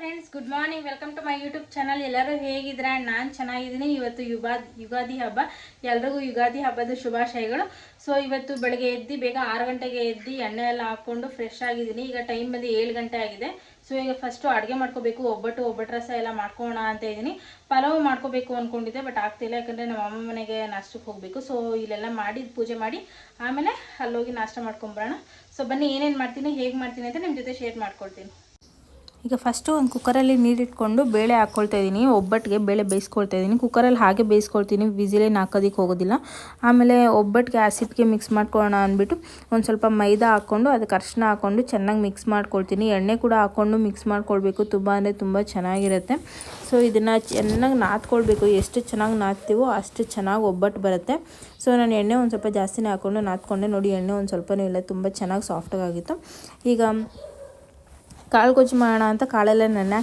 Friends good morning welcome to my YouTube channel ಎಲ್ಲರೂ ಹೇಗಿದ್ರೆ ನಾನು ಚೆನ್ನಾಗಿದ್ದೀನಿ. ಇವತ್ತು ಯುಗಾದಿ ಯುಗಾದಿ ಹಬ್ಬ. ಎಲ್ರಿಗೂ ಯುಗಾದಿ ಹಬ್ಬದ ಶುಭಾಶಯಗಳು. ಸೊ ಇವತ್ತು ಬೆಳಗ್ಗೆ ಎದ್ದು ಬೇಗ ಆರು ಗಂಟೆಗೆ ಎದ್ದು ಎಣ್ಣೆ ಎಲ್ಲ ಹಾಕ್ಕೊಂಡು ಫ್ರೆಶ್ ಆಗಿದ್ದೀನಿ. ಈಗ ಟೈಮ್ ಬಂದು ಏಳು ಗಂಟೆ ಆಗಿದೆ. ಸೊ ಈಗ ಫಸ್ಟು ಅಡುಗೆ ಮಾಡ್ಕೋಬೇಕು. ಒಬ್ಬಟ್ಟು ಒಬ್ಬಟ್ಟು ರಸ ಎಲ್ಲ ಮಾಡ್ಕೋಣ ಅಂತ ಇದ್ದೀನಿ. ಪಲಾವ್ ಮಾಡ್ಕೋಬೇಕು ಅಂದ್ಕೊಂಡಿದ್ದೆ ಬಟ್ ಆಗ್ತಿಲ್ಲ. ಯಾಕಂದರೆ ನಮ್ಮ ಅಮ್ಮ ಮನೆಗೆ ನಾಷ್ಟಕ್ಕೆ ಹೋಗಬೇಕು. ಸೊ ಇಲ್ಲೆಲ್ಲ ಮಾಡಿ, ಪೂಜೆ ಮಾಡಿ ಆಮೇಲೆ ಅಲ್ಲೋಗಿ ನಾಷ್ಟ ಮಾಡ್ಕೊಂಬರೋಣ. ಸೊ ಬನ್ನಿ, ಏನೇನು ಮಾಡ್ತೀನಿ, ಹೇಗೆ ಮಾಡ್ತೀನಿ ಅಂತ ನಿಮ್ಮ ಜೊತೆ ಶೇರ್ ಮಾಡ್ಕೊಳ್ತೀನಿ ಈಗ ಫಸ್ಟು ಒಂದು ಕುಕ್ಕರಲ್ಲಿ ನೀರಿಟ್ಕೊಂಡು ಬೇಳೆ ಹಾಕ್ಕೊಳ್ತಾ ಇದ್ದೀನಿ ಒಬ್ಬಟ್ಟಿಗೆ ಬೇಳೆ ಬೇಯಿಸ್ಕೊಳ್ತಾ ಇದ್ದೀನಿ ಕುಕ್ಕರಲ್ಲಿ ಹಾಗೆ ಬೇಯಿಸ್ಕೊಳ್ತೀನಿ. ವಿಸಿಲೇನು ಹಾಕೋದಕ್ಕೆ ಹೋಗೋದಿಲ್ಲ. ಆಮೇಲೆ ಒಬ್ಬಟ್ಟಿಗೆ ಆ್ಯಸಿಡ್ಗೆ ಮಿಕ್ಸ್ ಮಾಡ್ಕೊಳ್ಳೋಣ ಅಂದ್ಬಿಟ್ಟು ಒಂದು ಸ್ವಲ್ಪ ಮೈದಾ ಹಾಕ್ಕೊಂಡು ಅದಕ್ಕೆ ಅರ್ಶಿನ ಹಾಕ್ಕೊಂಡು ಚೆನ್ನಾಗಿ ಮಿಕ್ಸ್ ಮಾಡ್ಕೊಳ್ತೀನಿ. ಎಣ್ಣೆ ಕೂಡ ಹಾಕ್ಕೊಂಡು ಮಿಕ್ಸ್ ಮಾಡ್ಕೊಳ್ಬೇಕು. ತುಂಬ ಅಂದರೆ ತುಂಬ ಚೆನ್ನಾಗಿರುತ್ತೆ. ಸೊ ಇದನ್ನು ಚೆನ್ನಾಗಿ ನಾದ್ಕೊಳ್ಬೇಕು. ಎಷ್ಟು ಚೆನ್ನಾಗಿ ನಾದ್ತೀವೋ ಅಷ್ಟು ಚೆನ್ನಾಗಿ ಒಬ್ಬಟ್ಟು ಬರುತ್ತೆ. ಸೊ ನಾನು ಎಣ್ಣೆ ಒಂದು ಸ್ವಲ್ಪ ಜಾಸ್ತಿನೇ ಹಾಕ್ಕೊಂಡು ನಾದ್ಕೊಂಡೆ ನೋಡಿ. ಎಣ್ಣೆ ಒಂದು ಸ್ವಲ್ಪನೂ ಇಲ್ಲ. ತುಂಬ ಚೆನ್ನಾಗಿ ಸಾಫ್ಟಾಗಿತ್ತು ಈಗ ಕಾಳು ಗೊಜ್ಜು ಮಾಡೋಣ ಅಂತ ಕಾಳೆಲ್ಲ ನೆನೆ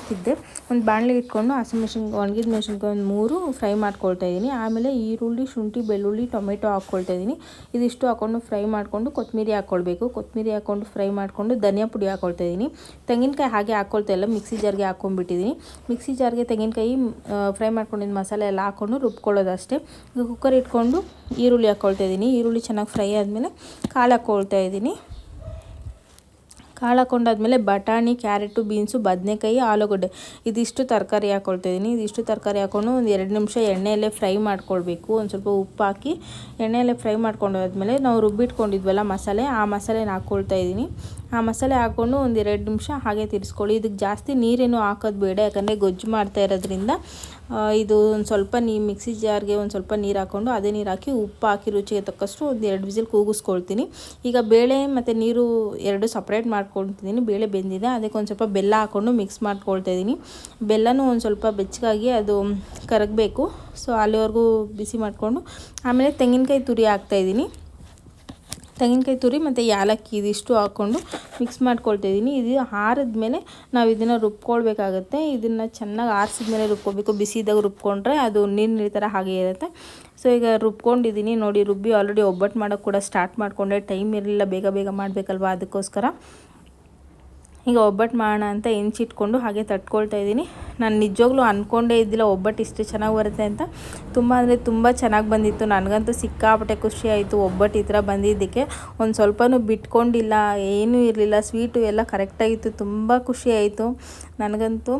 ಒಂದು ಬಾಣಲೆ ಇಟ್ಕೊಂಡು ಹಸಿಮೆಣ್ಸಿನ್ಕಾಯಿ ಒಣಗಿದ ಮೆಣಸಿನ್ಕಾಯಿ ಒಂದು ಮೂರು ಫ್ರೈ ಮಾಡ್ಕೊಳ್ತಾ ಇದ್ದೀನಿ. ಆಮೇಲೆ ಈರುಳ್ಳಿ, ಶುಂಠಿ, ಬೆಳ್ಳುಳ್ಳಿ, ಟೊಮೆಟೊ ಹಾಕ್ಕೊಳ್ತಾ ಇದ್ದೀನಿ. ಇದಿಷ್ಟು ಹಾಕ್ಕೊಂಡು ಫ್ರೈ ಮಾಡಿಕೊಂಡು ಕೊತ್ತಂಬರಿ ಹಾಕ್ಕೊಳ್ಬೇಕು ಕೊತ್ತಂಬರಿ ಹಾಕ್ಕೊಂಡು ಫ್ರೈ ಮಾಡಿಕೊಂಡು ಧನಿಯಾ ಪುಡಿ ಹಾಕ್ಕೊಳ್ತಾ ಇದ್ದೀನಿ. ತೆಂಗಿನಕಾಯಿ ಹಾಗೆ ಹಾಕ್ಕೊಳ್ತಾ ಇಲ್ಲ, ಮಿಕ್ಸಿ ಜಾರ್ಗೆ ಹಾಕ್ಕೊಂಡ್ಬಿಟ್ಟಿದ್ದೀನಿ ಮಿಕ್ಸಿ ಜಾರ್ಗೆ ತೆಂಗಿನಕಾಯಿ ಫ್ರೈ ಮಾಡ್ಕೊಂಡಿದ್ದ ಮಸಾಲೆ ಎಲ್ಲ ಹಾಕ್ಕೊಂಡು ರುಬ್ಕೊಳ್ಳೋದಷ್ಟೇ. ಈಗ ಕುಕ್ಕರ್ ಇಟ್ಕೊಂಡು ಈರುಳ್ಳಿ ಹಾಕ್ಕೊಳ್ತಾ ಇದ್ದೀನಿ. ಈರುಳ್ಳಿ ಚೆನ್ನಾಗಿ ಫ್ರೈ ಆದಮೇಲೆ ಕಾಳು ಹಾಕ್ಕೊಳ್ತಾ ಇದ್ದೀನಿ. ಕಾಳು ಹಾಕೊಂಡಾದ್ಮೇಲೆ ಬಟಾಣಿ, ಕ್ಯಾರೆಟು, ಬೀನ್ಸು, ಬದನೆಕಾಯಿ, ಆಲೂಗಡ್ಡೆ. ಇದಿಷ್ಟು ತರಕಾರಿ ಹಾಕ್ಕೊಳ್ತಿದ್ದೀನಿ ಇದಿಷ್ಟು ತರಕಾರಿ ಹಾಕ್ಕೊಂಡು ಒಂದು ಎರಡು ನಿಮಿಷ ಎಣ್ಣೆಯಲ್ಲೇ ಫ್ರೈ ಮಾಡ್ಕೊಳ್ಬೇಕು. ಒಂದು ಸ್ವಲ್ಪ ಉಪ್ಪು ಹಾಕಿ ಎಣ್ಣೆಯಲ್ಲೇ ಫ್ರೈ ಮಾಡ್ಕೊಂಡಾದ್ಮೇಲೆ ನಾವು ರುಬ್ಬಿಟ್ಕೊಂಡಿದ್ವಲ್ಲ ಮಸಾಲೆ, ಆ ಮಸಾಲೆನ ಹಾಕ್ಕೊಳ್ತಾ ಇದ್ದೀನಿ. ಆ ಮಸಾಲೆ ಹಾಕ್ಕೊಂಡು ಒಂದು ಎರಡು ನಿಮಿಷ ಹಾಗೆ ತಿರ್ಸ್ಕೊಳ್ಳಿ. ಇದಕ್ಕೆ ಜಾಸ್ತಿ ನೀರೇನು ಹಾಕೋದು ಬೇಡ, ಯಾಕಂದರೆ ಗೊಜ್ಜು ಮಾಡ್ತಾ ಇರೋದ್ರಿಂದ ಇದು ಒಂದು ಸ್ವಲ್ಪ ನೀ, ಮಿಕ್ಸಿ ಜಾರ್ಗೆ ಒಂದು ಸ್ವಲ್ಪ ನೀರು ಹಾಕ್ಕೊಂಡು ಅದೇ ನೀರು ಹಾಕಿ ಉಪ್ಪು ಹಾಕಿ ರುಚಿಗೆ ತಕ್ಕಷ್ಟು ಒಂದು ಎರಡು ಬಿಸಿಲು ಕೂಗಿಸ್ಕೊಳ್ತೀನಿ. ಈಗ ಬೇಳೆ ಮತ್ತು ನೀರು ಎರಡು ಸಪ್ರೇಟ್ ಮಾಡ್ಕೊಳ್ತಿದ್ದೀನಿ ಬೇಳೆ ಬೆಂದಿದೆ, ಅದಕ್ಕೆ ಒಂದು ಸ್ವಲ್ಪ ಬೆಲ್ಲ ಹಾಕ್ಕೊಂಡು ಮಿಕ್ಸ್ ಮಾಡ್ಕೊಳ್ತಾ ಇದ್ದೀನಿ. ಬೆಲ್ಲನೂ ಒಂದು ಸ್ವಲ್ಪ ಬೆಚ್ಚಗಾಗಿ ಅದು ಕರಗಬೇಕು. ಸೊ ಅಲ್ಲಿವರೆಗೂ ಬಿಸಿ ಮಾಡಿಕೊಂಡು, ಆಮೇಲೆ ತೆಂಗಿನಕಾಯಿ ತುರಿ ಹಾಕ್ತಾಯಿದ್ದೀನಿ ತೆಂಗಿನಕಾಯಿ ತುರಿ ಮತ್ತು ಏಲಕ್ಕಿ ಇದಿಷ್ಟು ಹಾಕ್ಕೊಂಡು ಮಿಕ್ಸ್ ಮಾಡ್ಕೊಳ್ತಾ ಇದ್ದೀನಿ ಇದು ಆರಿದ್ಮೇಲೆ ನಾವು ಇದನ್ನು ರುಬ್ಕೊಳ್ಬೇಕಾಗತ್ತೆ. ಇದನ್ನು ಚೆನ್ನಾಗಿ ಆರಿಸಿದ ಮೇಲೆ ರುಬ್ಕೋಬೇಕು. ಬಿಸಿದಾಗ ರುಬ್ಕೊಂಡ್ರೆ ಅದು ನೀರು ನೀರು ಥರ ಹಾಗೆ ಇರುತ್ತೆ. ಸೊ ಈಗ ರುಬ್ಕೊಂಡಿದ್ದೀನಿ ನೋಡಿ, ರುಬ್ಬಿ ಆಲ್ರೆಡಿ ಒಬ್ಬಟ್ಟು ಮಾಡೋಕೆ ಕೂಡ ಸ್ಟಾರ್ಟ್ ಮಾಡಿಕೊಂಡೆ. ಟೈಮ್ ಇರಲಿಲ್ಲ. ಬೇಗ ಬೇಗ ಮಾಡಬೇಕಲ್ವಾ ಅದಕ್ಕೋಸ್ಕರ. ಈಗ ಒಬ್ಬಟ್ಟು ಮಾಡೋಣ ಅಂತ ಹೆಂಚಿಟ್ಕೊಂಡು ಹಾಗೆ ತಟ್ಕೊಳ್ತಾ ಇದ್ದೀನಿ ನಾನು ನಿಜವಾಗ್ಲೂ ಅಂದ್ಕೊಂಡೇ ಇದ್ದಿಲ್ಲ, ಒಬ್ಬಟ್ಟು ಇಷ್ಟು ಚೆನ್ನಾಗಿ ಬರುತ್ತೆ ಅಂತ. ತುಂಬ ಅಂದರೆ ತುಂಬ ಚೆನ್ನಾಗಿ ಬಂದಿತ್ತು. ನನಗಂತೂ ಸಿಕ್ಕಾಪಟ್ಟೆ ಖುಷಿ ಆಯಿತು ಒಬ್ಬಟ್ಟು ಈ ಥರ ಬಂದಿದ್ದಕ್ಕೆ. ಒಂದು ಸ್ವಲ್ಪನೂ ಬಿಟ್ಕೊಂಡಿಲ್ಲ, ಏನೂ ಇರಲಿಲ್ಲ, ಸ್ವೀಟು ಎಲ್ಲ ಕರೆಕ್ಟಾಗಿತ್ತು ತುಂಬ ಖುಷಿ ಆಯಿತು. ನನಗಂತೂ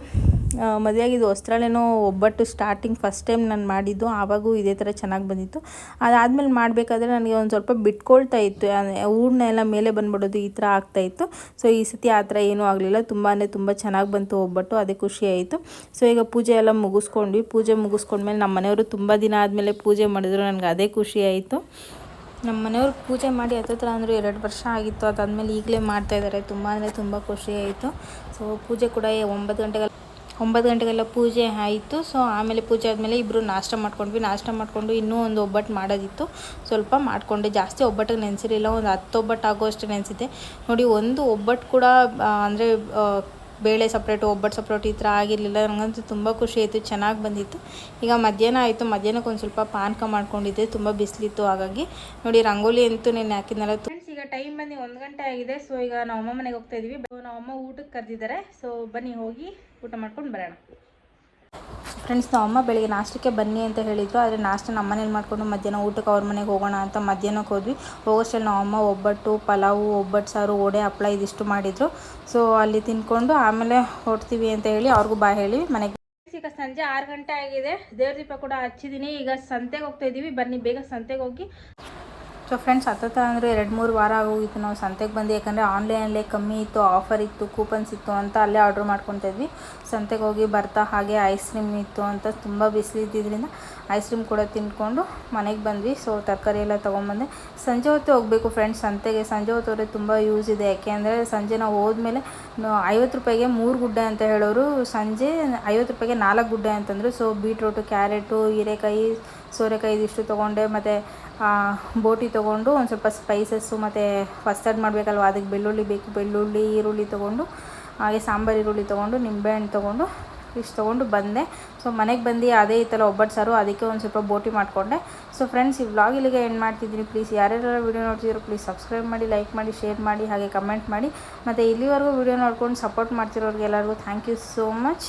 ಮದುವೆಯಾಗಿದ್ದು ವಸ್ತ್ರಾಲೇನೋ ಒಬ್ಬಟ್ಟು ಸ್ಟಾರ್ಟಿಂಗ್ ಫಸ್ಟ್ ಟೈಮ್ ನಾನು ಮಾಡಿದ್ದು, ಆವಾಗೂ ಇದೇ ಥರ ಚೆನ್ನಾಗಿ ಬಂದಿತ್ತು. ಅದಾದಮೇಲೆ ಮಾಡಬೇಕಾದ್ರೆ ನನಗೆ ಒಂದು ಸ್ವಲ್ಪ ಬಿಟ್ಕೊಳ್ತಾ ಇತ್ತು ಹೂರ್ಣ ಎಲ್ಲ ಮೇಲೆ ಬಂದ್ಬಿಡೋದು ಈ ಥರ ಆಗ್ತಾಯಿತ್ತು ಸೊ ಈ ಸತಿ ಆ ಥರ ಏನೂ ಆಗಲಿಲ್ಲ ತುಂಬಾ ತುಂಬ ಚೆನ್ನಾಗಿ ಬಂತು ಒಬ್ಬಟ್ಟು, ಅದೇ ಖುಷಿ ಆಯಿತು. ಸೊ ಈಗ ಪೂಜೆ ಎಲ್ಲ ಮುಗಿಸ್ಕೊಂಡ್ವಿ. ಪೂಜೆ ಮುಗಿಸ್ಕೊಂಡ್ಮೇಲೆ ನಮ್ಮ ಮನೆಯವರು ತುಂಬ ದಿನ ಆದಮೇಲೆ ಪೂಜೆ ಮಾಡಿದ್ರು, ನನಗೆ ಅದೇ ಖುಷಿ ಆಯಿತು. ನಮ್ಮ ಮನೆಯವ್ರು ಪೂಜೆ ಮಾಡಿ ಹತ್ತತ್ರ ಅಂದರೂ ಎರಡು ವರ್ಷ ಆಗಿತ್ತು, ಅದಾದಮೇಲೆ ಈಗಲೇ ಮಾಡ್ತಾಯಿದ್ದಾರೆ ತುಂಬ ಅಂದರೆ ತುಂಬ ಖುಷಿ ಆಯಿತು. ಸೊ ಪೂಜೆ ಕೂಡ ಒಂಬತ್ತು ಗಂಟೆಗೆ ಒಂಬತ್ತು ಗಂಟೆಗೆಲ್ಲ ಪೂಜೆ ಆಯಿತು. ಸೊ ಆಮೇಲೆ ಪೂಜೆ ಆದಮೇಲೆ ಇಬ್ಬರು ನಾಷ್ಟ ಮಾಡ್ಕೊಂಡ್ವಿ. ನಾಷ್ಟ ಮಾಡಿಕೊಂಡು ಇನ್ನೂ ಒಂದು ಒಬ್ಬಟ್ಟು ಮಾಡೋದಿತ್ತು. ಸ್ವಲ್ಪ ಮಾಡಿಕೊಂಡೆ. ಜಾಸ್ತಿ ಒಬ್ಬಟ್ಟಿಗೆ ನೆನೆಸಿರಲಿಲ್ಲ. ಒಂದು ಹತ್ತು ಒಬ್ಬಟ್ಟು ಆಗೋಷ್ಟು ನೆನೆಸಿದ್ದೆ. ನೋಡಿ, ಒಂದು ಒಬ್ಬಟ್ಟು ಕೂಡ ಅಂದರೆ ಬೇಳೆ ಸಪ್ರೇಟು ಒಬ್ಬಟ್ಟು ಸಪ್ರೇಟ್ ಈ ಥರ ಆಗಿರಲಿಲ್ಲ. ನನಗಂತೂ ತುಂಬ ಖುಷಿ ಆಯಿತು. ಚೆನ್ನಾಗಿ ಬಂದಿತ್ತು. ಈಗ ಮಧ್ಯಾಹ್ನ ಆಯಿತು. ಮಧ್ಯಾಹ್ನಕ್ಕೆ ಒಂದು ಸ್ವಲ್ಪ ಪಾನಕ ಮಾಡ್ಕೊಂಡಿದ್ದೆ. ತುಂಬ ಬಿಸಿಲಿತ್ತು ಹಾಗಾಗಿ. ನೋಡಿ, ರಂಗೋಲಿ ಅಂತೂ ನೀನು ಹಾಕಿದ್ನಲ್ಲ ಟೈಮ್ ಬಂದು ಒಂದು ಗಂಟೆ ಆಗಿದೆ. ಸೊ ಈಗ ನಾವು ಅಮ್ಮ ಮನೆಗೆ ಹೋಗ್ತಾ ಇದೀವಿ. ನಾವು ಅಮ್ಮ ಊಟಕ್ಕೆ ಕರೆದಿದ್ದಾರೆ. ಸೊ ಬನ್ನಿ, ಹೋಗಿ ಊಟ ಮಾಡ್ಕೊಂಡು ಬರೋಣ. ಫ್ರೆಂಡ್ಸ್ ನಾವು ಅಮ್ಮ ಬೆಳಿಗ್ಗೆ ನಾಷ್ಟಕ್ಕೆ ಬನ್ನಿ ಅಂತ ಹೇಳಿದ್ರು. ಆದರೆ ನಾಷ್ಟ ನಮ್ಮ ಮನೇಲಿ ಮಾಡಿಕೊಂಡು ಮಧ್ಯಾಹ್ನ ಊಟಕ್ಕೆ ಅವ್ರ ಮನೆಗೆ ಹೋಗೋಣ ಅಂತ ಮಧ್ಯಾಹ್ನಕ್ಕೆ ಹೋದ್ವಿ. ಹೋಗೋಷ್ಟರಲ್ಲಿ ನಾವು ಅಮ್ಮ ಒಬ್ಬಟ್ಟು, ಪಲಾವು, ಒಬ್ಬಟ್ಟು, ಸಾರು ಓಡೆ ಹಪ್ಳ ಇದಿಷ್ಟು ಮಾಡಿದರು. ಸೊ ಅಲ್ಲಿ ತಿನ್ಕೊಂಡು ಆಮೇಲೆ ಹೊರಡ್ತೀವಿ ಅಂತ ಹೇಳಿ ಅವ್ರಿಗೂ ಬಾಯ್ ಹೇಳಿ ಮನೆಗೆ. ಈಗ ಸಂಜೆ ಆರು ಗಂಟೆ ಆಗಿದೆ. ದೇವ್ರ ದೀಪ ಕೂಡ ಹಚ್ಚಿದ್ದೀನಿ. ಈಗ ಸಂತೆಗೆ ಹೋಗ್ತಾ ಇದ್ದೀವಿ ಬನ್ನಿ, ಬೇಗ ಸಂತೆಗೆ ಹೋಗಿ. ಸೊ ಫ್ರೆಂಡ್ಸ್ ಹತ್ತತ್ರ ಅಂದರೆ ಎರಡು ಮೂರು ವಾರ ಆಗೋಗಿತ್ತು. ನಾವು ಸಂತೆಗೆ ಬಂದು. ಯಾಕಂದರೆ ಆನ್ಲೈನಲ್ಲೇ ಕಮ್ಮಿ ಇತ್ತು ಆಫರ್ ಇತ್ತು ಕೂಪನ್ಸ್ ಇತ್ತು ಅಂತ ಅಲ್ಲೇ ಆರ್ಡ್ರ್ ಮಾಡ್ಕೊತಿದ್ವಿ ಸಂತೆಗೆ ಹೋಗಿ ಬರ್ತಾ ಹಾಗೆ ಐಸ್ ಕ್ರೀಮ್ ಇತ್ತು ಅಂತ ತುಂಬ ಬಿಸಿಲಿದ್ದಿದ್ದರಿಂದ ಐಸ್ ಕ್ರೀಮ್ ಕೂಡ ತಿಂದ್ಕೊಂಡು ಮನೆಗೆ ಬಂದ್ವಿ. ಸೊ ತರಕಾರಿ ಎಲ್ಲ ತೊಗೊಂಬಂದೆ ಸಂಜೆ ಹೊತ್ತು ಹೋಗಬೇಕು ಫ್ರೆಂಡ್ಸ್ ಸಂತೆಗೆ. ಸಂಜೆ ಹೊತ್ತು ಹೋದರೆ ತುಂಬ ಯೂಸ್ ಇದೆ. ಯಾಕೆ ಅಂದರೆ ಸಂಜೆ ನಾವು ಹೋದ್ಮೇಲೆ ಐವತ್ತು ರೂಪಾಯಿಗೆ ಮೂರು ಗುಡ್ಡೆ ಅಂತ ಹೇಳೋರು, ಸಂಜೆ ಐವತ್ತು ರೂಪಾಯಿಗೆ ನಾಲ್ಕು ಗುಡ್ಡೆ ಅಂತಂದರು. ಸೊ ಬೀಟ್ರೂಟು ಕ್ಯಾರೆಟು ಹೀರೆಕಾಯಿ ಸೋರೆಕಾಯಿ ಇದಿಷ್ಟು ತೊಗೊಂಡೆ, ಮತ್ತು ಬೋಟಿ ತೊಗೊಂಡು ಒಂದು ಸ್ವಲ್ಪ ಸ್ಪೈಸಸ್ಸು ಮತ್ತು ಫಸ್ಟರ್ಡ್ ಮಾಡಬೇಕಲ್ವ, ಅದಕ್ಕೆ ಬೆಳ್ಳುಳ್ಳಿ ಬೇಕು. ಬೆಳ್ಳುಳ್ಳಿ, ಈರುಳ್ಳಿ ತೊಗೊಂಡು, ಹಾಗೆ ಸಾಂಬಾರು, ಈರುಳ್ಳಿ ತೊಗೊಂಡು, ನಿಂಬೆಹಣ್ಣು ತೊಗೊಂಡು, ಇಷ್ಟು ತೊಗೊಂಡು ಬಂದೆ. ಸೊ ಮನೆಗೆ ಬಂದು ಅದೇ ಇತ್ತಲ್ಲ ಒಬ್ಬಟ್ಟು ಸಾರು, ಅದಕ್ಕೆ ಒಂದು ಸ್ವಲ್ಪ ಬೋಟಿ ಮಾಡಿಕೊಂಡೆ. ಸೊ ಫ್ರೆಂಡ್ಸ್ ಈ ವ್ಲಾಗ್ ಇಲ್ಲಿಗೆ ಎಂಡ್ ಮಾಡ್ತಿದ್ದೀನಿ. ಪ್ಲೀಸ್ ಯಾರ್ಯಾರು ವೀಡಿಯೋ ನೋಡ್ತಿದ್ರು ಪ್ಲೀಸ್ ಸಬ್ಸ್ಕ್ರೈಬ್ ಮಾಡಿ ಲೈಕ್ ಮಾಡಿ ಶೇರ್ ಮಾಡಿ, ಹಾಗೆ ಕಮೆಂಟ್ ಮಾಡಿ. ಮತ್ತು ಇಲ್ಲಿವರೆಗೂ ವೀಡಿಯೋ ನೋಡ್ಕೊಂಡು ಸಪೋರ್ಟ್ ಮಾಡ್ತಿರೋರಿಗೆ ಎಲ್ಲರಿಗೂ ಥ್ಯಾಂಕ್ ಯು ಸೋ ಮಚ್